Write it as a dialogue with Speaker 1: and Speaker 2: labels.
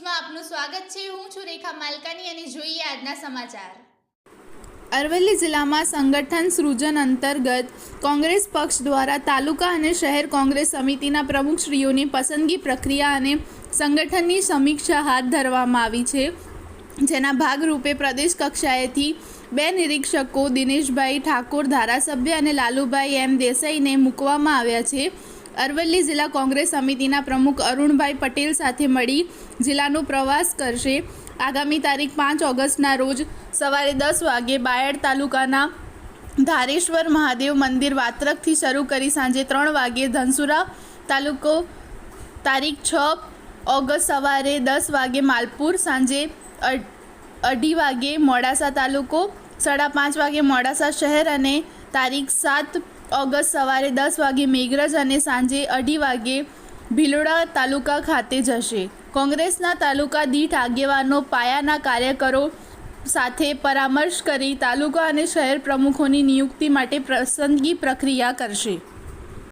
Speaker 1: સ્વાગત છે. હું છું રેખા માલકાની અને જોઈએ આજના સમાચાર.
Speaker 2: અરવલ્લી જિલ્લામાં સંગઠન સૃજન અંતર્ગત કોંગ્રેસ પક્ષ દ્વારા તાલુકા અને શહેર કોંગ્રેસ સમિતિના પ્રમુખશ્રીઓની પસંદગી પ્રક્રિયા અને સંગઠનની સમીક્ષા હાથ ધરવામાં આવી છે. જેના ભાગરૂપે પ્રદેશ કક્ષાએથી બે નિરીક્ષકો દિનેશભાઈ ઠાકોર ધારાસભ્ય અને લાલુભાઈ એમ દેસાઈને મૂકવામાં આવ્યા છે. અરવલ્લી જિલ્લા કોંગ્રેસ સમિતિના પ્રમુખ અરુણભાઈ પટેલ સાથે મળી જિલ્લાનો પ્રવાસ કરશે. આગામી તારીખ પાંચ ઓગસ્ટના રોજ સવારે દસ વાગે બાયડ તાલુકાના ધારેશ્વર મહાદેવ મંદિર વાત્રકથી શરૂ કરી સાંજે ત્રણ વાગે ધનસુરા તાલુકો તારીખ છ ઓગસ્ટ સવારે દસ વાગે માલપુર, સાંજે અઢી વાગે મોડાસા તાલુકો, સાડા પાંચ વાગે મોડાસા શહેર અને તારીખ સાત ઓગસ્ટ સવારે દસ વાગે મેઘરજ અને સાંજે અઢી વાગે ભિલોડા તાલુકા ખાતે જશે. કોંગ્રેસના તાલુકા દીઠ આગેવાનો, પાયાના કાર્યકરો સાથે પરામર્શ કરી તાલુકા અને શહેર પ્રમુખોની નિયુક્તિ માટે પસંદગી પ્રક્રિયા કરશે.